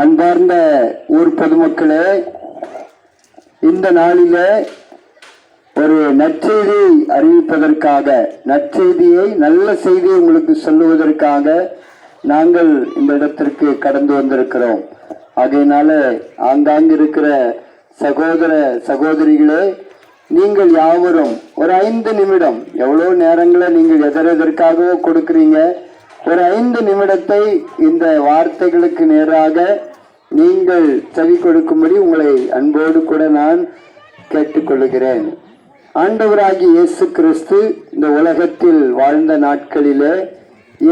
அன்பார்ந்த ஊர் பொதுமக்களே இந்த நாளில ஒரு நற்செய்தியை அறிவிப்பதற்காக நற்செய்தியை நல்ல செய்தியை உங்களுக்கு சொல்லுவதற்காக நாங்கள் இந்த இடத்திற்கு கடந்து வந்திருக்கிறோம். ஆகையினால ஆங்காங்கு இருக்கிற சகோதர சகோதரிகளே நீங்கள் யாவரும் ஒரு ஐந்து நிமிடம் எவ்வளோ நேரங்களை நீங்கள் எதற்காகவோ கொடுக்குறீங்க ஒரு ஐந்து நிமிடத்தை இந்த வார்த்தைகளுக்கு நேராக நீங்கள் செவி கொடுக்கும்படி உங்களை அன்போடு கூட நான் கேட்டுக்கொள்கிறேன் ஆண்டவராகி இயேசு கிறிஸ்து இந்த உலகத்தில் வாழ்ந்த நாட்களிலே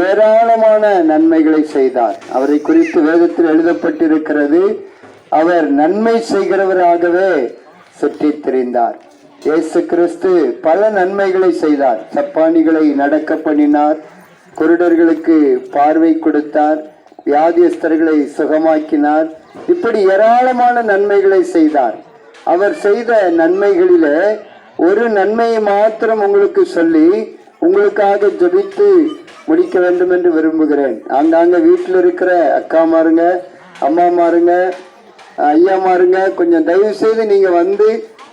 ஏராளமான நன்மைகளை செய்தார். அவரை குறித்து வேதத்தில் எழுதப்பட்டிருக்கிறது அவர் நன்மை செய்கிறவராகவே சுற்றி திரிந்தார். இயேசு கிறிஸ்து பல நன்மைகளை செய்தார். சப்பானிகளை நடக்க பண்ணினார். குருடர்களுக்கு பார்வை கொடுத்தார் வியாதியஸ்தர்களை சுகமாக்கினார் இப்படி ஏராளமான நன்மைகளை செய்தார். அவர் செய்த நன்மைகளில ஒரு நன்மையை மாத்திரம் உங்களுக்கு சொல்லி உங்களுக்காக ஜெபித்து முடிக்க வேண்டும் என்று விரும்புகிறேன். அங்காங்க வீட்டில் இருக்கிற அக்கா மாருங்க அம்மாருங்க ஐயாமாருங்க கொஞ்சம் தயவு செய்து நீங்க வந்து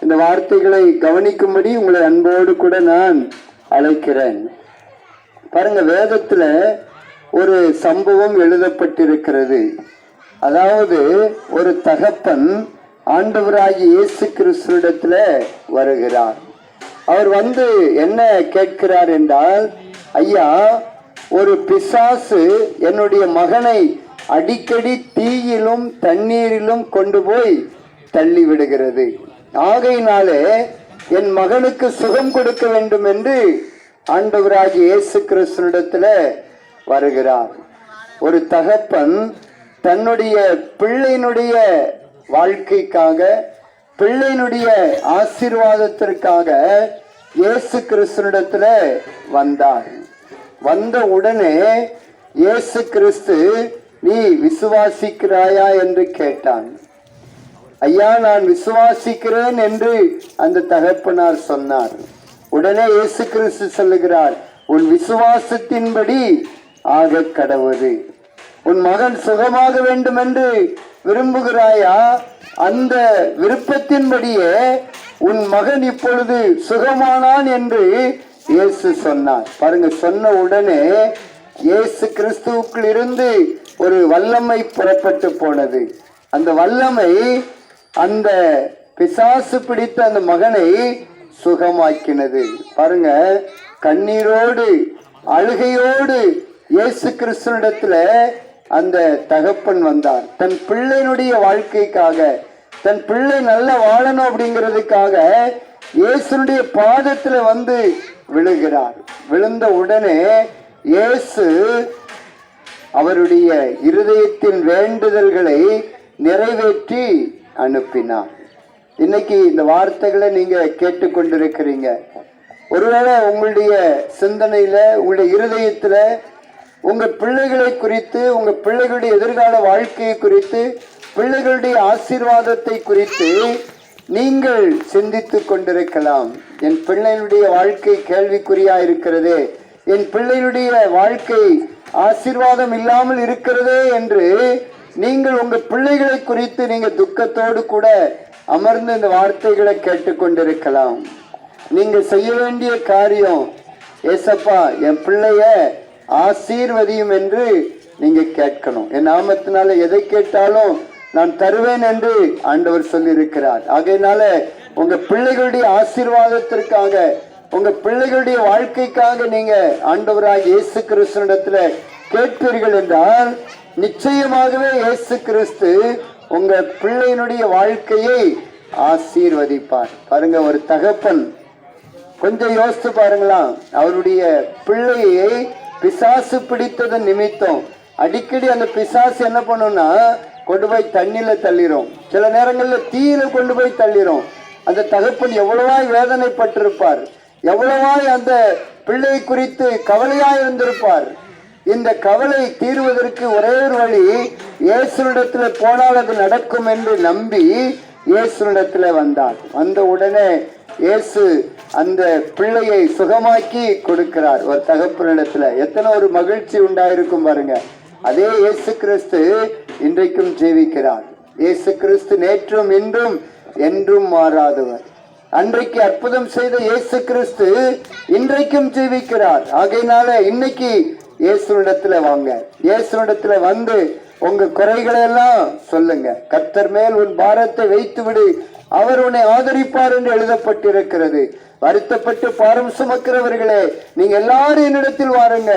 இந்த வார்த்தைகளை கவனிக்கும்படி உங்களை அன்போடு கூட நான் அழைக்கிறேன். பாருங்க வேதத்துல ஒரு சம்பவம் எழுதப்பட்டிருக்கிறது. அதாவது ஒரு தகப்பன் ஆண்டவராகி இயேசு கிறிஸ்துவிடத்துல வருகிறார். அவர் வந்து என்ன கேட்கிறார் என்றால் ஐயா ஒரு பிசாசு என்னுடைய மகனை அடிக்கடி தீயிலும் தண்ணீரிலும் கொண்டு போய் தள்ளி விடுகிறது. ஆகையினாலே என் மகனுக்கு சுகம் கொடுக்க வேண்டும் என்று ஆண்டவராகி இயேசு கிறிஸ்துனிடத்தில் வருகிறார். ஒரு தகப்பன் தன்னுடைய பிள்ளையினுடைய வாழ்க்கைக்காக பிள்ளையினுடைய ஆசீர்வாதத்திற்காக இயேசு கிறிஸ்துனிடத்தில் வந்தார். வந்த உடனே இயேசு கிறிஸ்து நீ விசுவாசிக்கிறாயா? என்று கேட்டான். ஐயா நான் விசுவாசிக்கிறேன் என்று அந்த தகப்பனார் சொன்னார். உடனே இயேசு கிறிஸ்து சொல்லுகிறார் உன் விசுவாசத்தின்படி ஆக கடவுது உன் மகன் சுகமாக வேண்டும் என்று விரும்புகிறாயா? அந்த விருப்பத்தின்படியே உன் மகன் இப்பொழுது சுகமானான் என்று இயேசு சொன்னார். பாருங்க சொன்ன உடனே இயேசு கிறிஸ்துவுக்குள் இருந்து ஒரு வல்லமை புறப்பட்டு போனது. அந்த வல்லமை அந்த பிசாசு பிடித்த அந்த மகனை சுகமாக்கினது. பாருங்க கண்ணீரோடு அழுகையோடு இயேசு கிறிஸ்துவிடத்துல அந்த தகப்பன் வந்தார். தன் பிள்ளையினுடைய வாழ்க்கைக்காக தன் பிள்ளை நல்ல வாழணும் அப்படிங்கிறதுக்காக இயேசுனுடைய பாதத்துல வந்து விழுகிறார். விழுந்த உடனே இயேசு அவருடைய இருதயத்தின் வேண்டுதல்களை நிறைவேற்றி அனுப்பினார். இன்னைக்கு இந்த வார்த்தைகளை நீங்க கேட்டுக்கொண்டிருக்கிறீங்க. ஒருவேளை உங்களுடைய சிந்தனையில உங்களுடைய இருதயத்துல உங்க பிள்ளைகளை குறித்து உங்க பிள்ளைகளுடைய எதிர்கால வாழ்க்கையை குறித்து பிள்ளைகளுடைய ஆசீர்வாதத்தை குறித்து நீங்கள் சிந்தித்து கொண்டிருக்கலாம். என் பிள்ளையினுடைய வாழ்க்கை கேள்விக்குறியா இருக்கிறதே? என் பிள்ளையினுடைய வாழ்க்கை ஆசீர்வாதம் இல்லாமல் இருக்கிறதே என்று நீங்கள் உங்க பிள்ளைகளை குறித்து நீங்க துக்கத்தோடு கூட அமர்ந்து இந்த வார்த்தைகளை கேட்டுக்கொண்டிருக்கலாம். நீங்க செய்ய வேண்டிய காரியம் ஏசப்பா என் பிள்ளைய ஆசீர்வதியும் என்று நீங்க கேட்கணும். என் நாமத்தினால எதை கேட்டாலும் நான் தருவேன் என்று ஆண்டவர் சொல்லியிருக்கிறார். ஆகையினால உங்க பிள்ளைகளுடைய ஆசீர்வாதத்திற்காக உங்க பிள்ளைகளுடைய வாழ்க்கைக்காக நீங்க ஆண்டவராக இயேசு கிறிஸ்துவிடத்துல கேட்பீர்கள் என்றால் நிச்சயமாகவே இயேசு கிறிஸ்து உங்க பிள்ளையினுடைய வாழ்க்கையை ஆசீர்வதிப்பார். பாருங்க ஒரு தகப்பன். கொஞ்சம் யோசித்து பாருங்களா அவருடைய பிள்ளையை பிசாசு பிடித்ததன் நிமித்தம் அடிக்கடி அந்த பிசாசு என்ன பண்ணும்னா கொண்டு போய் தண்ணியில தள்ளிரும். சில நேரங்களில் தீயில கொண்டு போய் தள்ளிரும். அந்த தகப்பன் எவ்வளவாய் வேதனைப்பட்டிருப்பார். எவ்வளவாய் அந்த பிள்ளை குறித்து கவலையாய் இருந்திருப்பார். இந்த கவலை தீர்வதற்கு ஒரே ஒரு வழி இயேசுடத்தில் போனால் அது நடக்கும் என்று நம்பி இயேசுனிடத்துல வந்தார். வந்த உடனே இயேசு அந்த பிள்ளையை சுகமாக்கி கொடுக்கிறார். ஒரு தகப்பனிடத்துல எத்தனை ஒரு மகிழ்ச்சி உண்டாயிருக்கும் பாருங்க. அதே இயேசு கிறிஸ்து இன்றைக்கும் ஜீவிக்கிறார். இயேசு கிறிஸ்து நேற்றும் இன்றும் என்றும் மாறாதவர். அன்றைக்கு அற்புதம் செய்த இயேசு கிறிஸ்து இன்றைக்கும் ஜீவிக்கிறார். ஆகையினால இன்னைக்கு இயேசுனிடத்துல வாங்க. இயேசுனிடத்துல வந்து உங்க குறைகளை எல்லாம் சொல்லுங்க. கத்தர் மேல் உன் பாரத்தை வைத்து விடு அவர் உன்னை ஆதரிப்பார் என்று எழுதப்பட்டிருக்கிறது. வருத்தப்பட்டு பாரம் சுமக்கிறவர்களே நீங்க எல்லாரும் என்னிடத்தில் வாருங்க.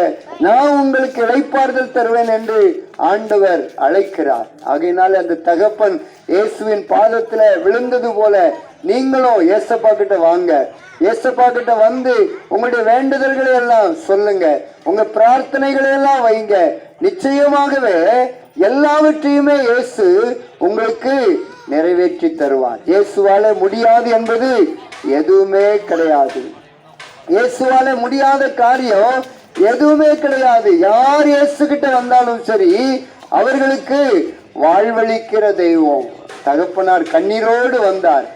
நான் உங்களுக்கு இளைப்பாறுதல் தருவேன் என்று ஆண்டவர் அழைக்கிறார். ஆகையினால அந்த தகப்பன் இயேசுவின் பாதத்துல விழுந்தது போல நீங்களும் ஏசப்பா கிட்ட வாங்க. ஏசப்பா கிட்ட வந்து உங்களுடைய வேண்டுதல்களை எல்லாம் சொல்லுங்க. உங்க பிரார்த்தனைகளை எல்லாம் வைங்க. நிச்சயமாகவே எல்லாவற்றையுமே இயேசு உங்களுக்கு நிறைவேற்றி தருவார். இயேசுவால முடியாது என்பது எதுவுமே கிடையாது. இயேசுவால முடியாத காரியம் எதுவுமே கிடையாது. யார் இயேசு கிட்ட வந்தாலும் சரி அவர்களுக்கு வாழ்வளிக்கிற தெய்வம். தகப்பனார் கண்ணீரோடு வந்தார்.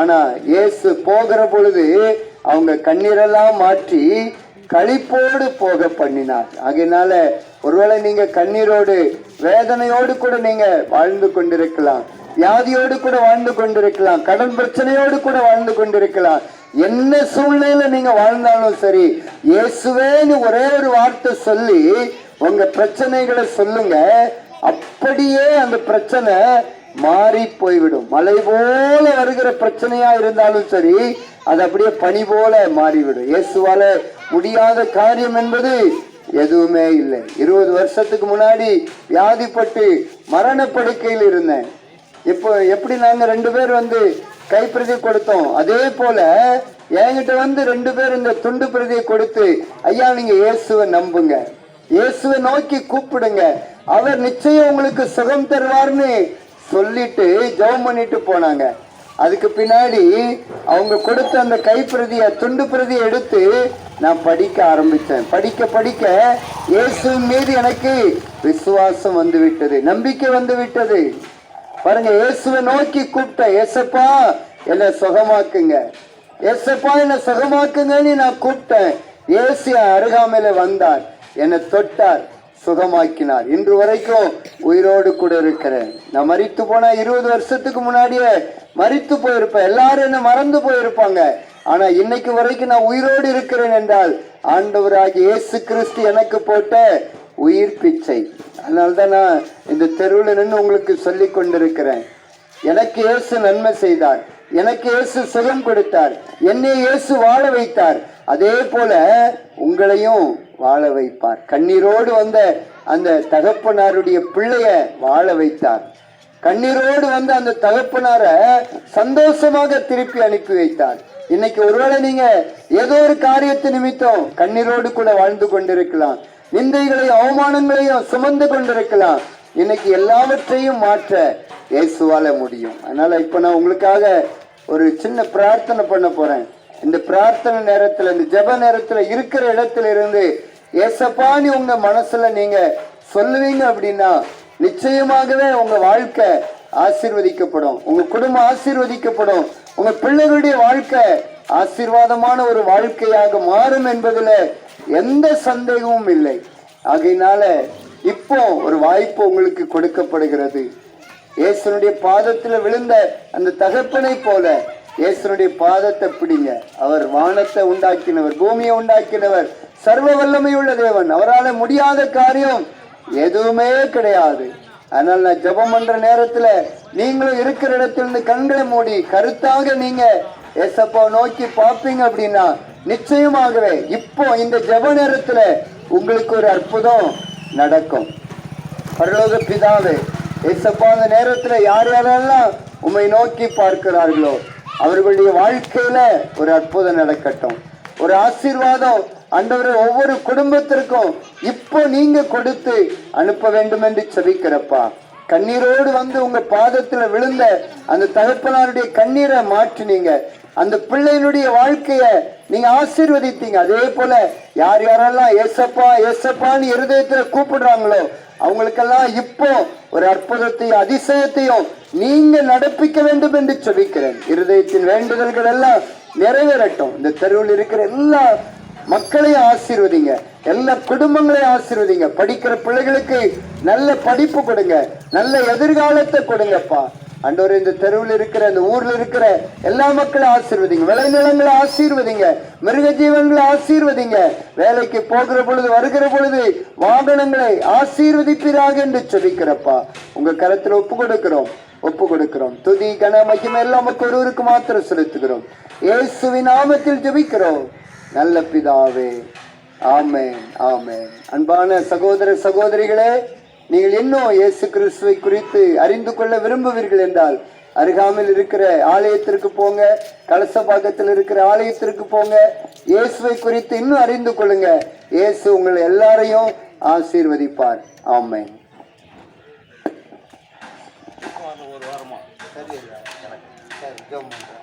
ஆனா இயேசு போகிற பொழுது அவங்க கண்ணீரெல்லாம் மாற்றி களிப்போடு போக பண்ணினார். அதனால ஒருவேளை நீங்க கண்ணீரோடு வேதனையோடு கூட நீங்க வாழ்ந்து கொண்டிருக்கலாம். வியாதியோடு கூட வாழ்ந்து கொண்டிருக்கலாம். கடன் பிரச்சனையோடு கூட வாழ்ந்து கொண்டிருக்கலாம். என்ன சூழ்நிலையில நீங்க வாழ்ந்தாலும் சரி இயேசுவேன்னு ஒரே ஒரு வார்த்தை சொல்லி உங்க பிரச்சனைகளை சொல்லுங்க. அப்படியே அந்த பிரச்சனை மாறி போய்விடும். மலை போல வருகிற பிரச்சனையா இருந்தாலும் சரி அது அப்படியே பனி போல மாறிவிடும். இயேசுவால முடியாத காரியம் என்பது எதுவுமே இல்லை. இருபது வருஷத்துக்கு முன்னாடி வியாதிப்பட்டு மரணப்படுக்கையில் இருந்தேன். இப்போ எப்படி நாங்கள் ரெண்டு பேர் வந்து கைப்பிரதி கொடுத்தோம்? அதே போல என்கிட்ட வந்து ரெண்டு பேர் இந்த துண்டு பிரதியை கொடுத்து ஐயா நீங்க இயேசுவை நம்புங்க. இயேசுவை நோக்கி கூப்பிடுங்க. அவர் நிச்சயம் உங்களுக்கு சுகம் தருவார்னு சொல்லிட்டு ஜெபம் பண்ணிட்டு போனாங்க. அதுக்கு பின்னாடி அவங்க கொடுத்த அந்த கைப்பிரதியை துண்டு பிரதியை எடுத்து நான் படிக்க ஆரம்பித்தேன். படிக்க படிக்க இயேசுவின் மீது எனக்கு விசுவாசம் வந்துவிட்டது நம்பிக்கை வந்து விட்டது பாருங்க இயேசுவை நோக்கி கூப்பிட்டேன் ஏசப்பா என்னை சுகமாக்குங்க. ஏசப்பா என்னை சுகமாக்குங்கன்னு நான் கூப்பிட்டேன். இயேசு அருகாமையில் அருகாமையில வந்தார். என்னை தொட்டார் சுகமாக்கினார். இன்று வரைக்கும் உயிரோடு கூட இருக்கிறேன். நான் மறித்து போனால் இருபது வருஷத்துக்கு முன்னாடியே மறித்து போயிருப்பேன். எல்லாரும் என்ன மறந்து போயிருப்பாங்க. ஆனா இன்னைக்கு வரைக்கும் நான் உயிரோடு இருக்கிறேன் என்றால் ஆண்டவராகிய இயேசு கிறிஸ்து எனக்கு போட்ட உயிர் பிச்சை. அதனால்தான் நான் இந்த தெருவில் நின்று உங்களுக்கு சொல்லி கொண்டிருக்கிறேன். எனக்கு இயேசு நன்மை செய்தார். எனக்கு இயேசு சுகம் கொடுத்தார். என்னை இயேசு வாழ வைத்தார். அதே போல உங்களையும் வாழ வைப்பார். கண்ணீரோடு வந்த அந்த தகப்பனாருடைய பிள்ளைய வாழ வைத்தார். கண்ணீரோடு வந்த அந்த தகப்பனார சந்தோஷமாக திருப்பி அனுப்பி வைத்தார். இன்னைக்கு ஒருவேளை நீங்க ஏதோ ஒரு காரியத்தை நிமித்தம் கண்ணீரோடு கூட வாழ்ந்து கொண்டிருக்கலாம். நிந்தைகளையும் அவமானங்களையும் சுமந்து கொண்டிருக்கலாம். இன்னைக்கு எல்லாவற்றையும் மாற்ற இயேசுவால முடியும். அதனால இப்ப நான் உங்களுக்காக ஒரு சின்ன பிரார்த்தனை பண்ண போறேன். இந்த பிரார்த்தனை நேரத்துல இந்த ஜெப நேரத்துல இருக்கிற இடத்துல இருந்து ஏசப்பானி உங்க மனசுல நீங்க சொல்லுவீங்க அப்படின்னா நிச்சயமாகவே உங்க வாழ்க்கை ஆசீர்வதிக்கப்படும். உங்க குடும்பம் ஆசீர்வதிக்கப்படும். உங்க பிள்ளைகளுடைய வாழ்க்கை ஆசீர்வாதமான ஒரு வாழ்க்கையாக மாறும் என்பதுல எந்த சந்தேகமும் இல்லை. ஆகையினால இப்போ ஒரு வாய்ப்பு உங்களுக்கு கொடுக்கப்படுகிறது. இயேசுனுடைய பாதத்தில் விழுந்த அந்த தகப்பனை போல இயேசுனுடைய பாதத்தை பிடிங்க. அவர் வானத்தை உண்டாக்கினவர் பூமியை உண்டாக்கினவர் சர்வ வல்லமையுள்ள தேவன். அவரால் முடியாத காரியம் எதுவுமே கிடையாது. அதனால் நான் ஜெபம் பண்ற நேரத்தில் நீங்களும் இருக்கிற இடத்துல இருந்து கண்களை மூடி கருத்தாக நீங்க எஸ்அப்பா நோக்கி பார்ப்பீங்க அப்படின்னா நிச்சயமாகவே இப்போ இந்த ஜெப நேரத்தில் உங்களுக்கு ஒரு அற்புதம் நடக்கும். பரலோக பிதாவே எஸ்அப்பா அந்த நேரத்தில் யார் யாரெல்லாம் உம்மை நோக்கி பார்க்கிறார்களோ அவர்களுடைய வாழ்க்கையில ஒரு அற்புதம் நடக்கட்டும். ஒரு ஆசீர்வாதம் ஆண்டவரே ஒவ்வொரு குடும்பத்திற்கும் இப்போ நீங்க கொடுத்து அனுப்ப வேண்டும் என்று செபிக்கிறப்பா. கண்ணீரோடு வந்து உங்க பாதத்துல விழுந்த அந்த தகப்பனாருடைய கண்ணீரை மாற்றினீங்க. அந்த பிள்ளையினுடைய வாழ்க்கைய நீங்க ஆசீர்வதித்தீங்க. அதே போல யார் யாரெல்லாம் ஏசப்பா ஏசப்பான்னு இருதயத்துல கூப்பிடுறாங்களோ அவங்களுக்கெல்லாம் இப்போ ஒரு அற்புதத்தையும் அதிசயத்தையும் நீங்க நடப்பிக்க வேண்டும் என்று சொல்லிக்கிறேன் இருதயத்தின் வேண்டுதல்கள் எல்லாம் நிறைவேறட்டும். இந்த தெருவில் இருக்கிற எல்லா மக்களையும் ஆசீர்வதிங்க. எல்லா குடும்பங்களையும் ஆசீர்வதிங்க. படிக்கிற பிள்ளைகளுக்கு நல்ல படிப்பு கொடுங்க. நல்ல எதிர்காலத்தை கொடுங்கப்பா. அண்டோர் இந்த தெருவில் இருக்கிற இந்த ஊர்ல இருக்கிற எல்லா மக்களும் ஆசீர்வதிங்க. விளைநிலங்களை ஆசீர்வதிங்க. மிருக ஜீவன்களை ஆசீர்வதிங்க. வேலைக்கு போகிற பொழுது வருகிற பொழுது வாகனங்களை ஆசீர்வதிப்பீராக என்று சொல்லிக்கிறப்பா உங்க கருத்துல ஒப்பு கொடுக்கிறோம். ஒப்பு கொடுக்கிறோம். துதி கன மகிமை எல்லாம் நமக்கு ஒருவருக்கு மாத்திரம் செலுத்துகிறோம். இயேசுவின் நாமத்தில் ஜபிக்கிறோம். நல்ல பிதாவே. ஆமேன் ஆமேன். அன்பான சகோதர சகோதரிகளே நீங்கள் இன்னும் இயேசு கிறிஸ்துவை குறித்து அறிந்து கொள்ள விரும்புவீர்கள் என்றால் அருகாமையில் இருக்கிற ஆலயத்திற்கு போங்க கலசபாக்கத்தில் இருக்கிற ஆலயத்திற்கு போங்க இயேசுவை குறித்து இன்னும் அறிந்து கொள்ளுங்க. இயேசு உங்களை எல்லாரையும் ஆசீர்வதிப்பார். ஆமேன். ஒரு வாரமா? சரி சரி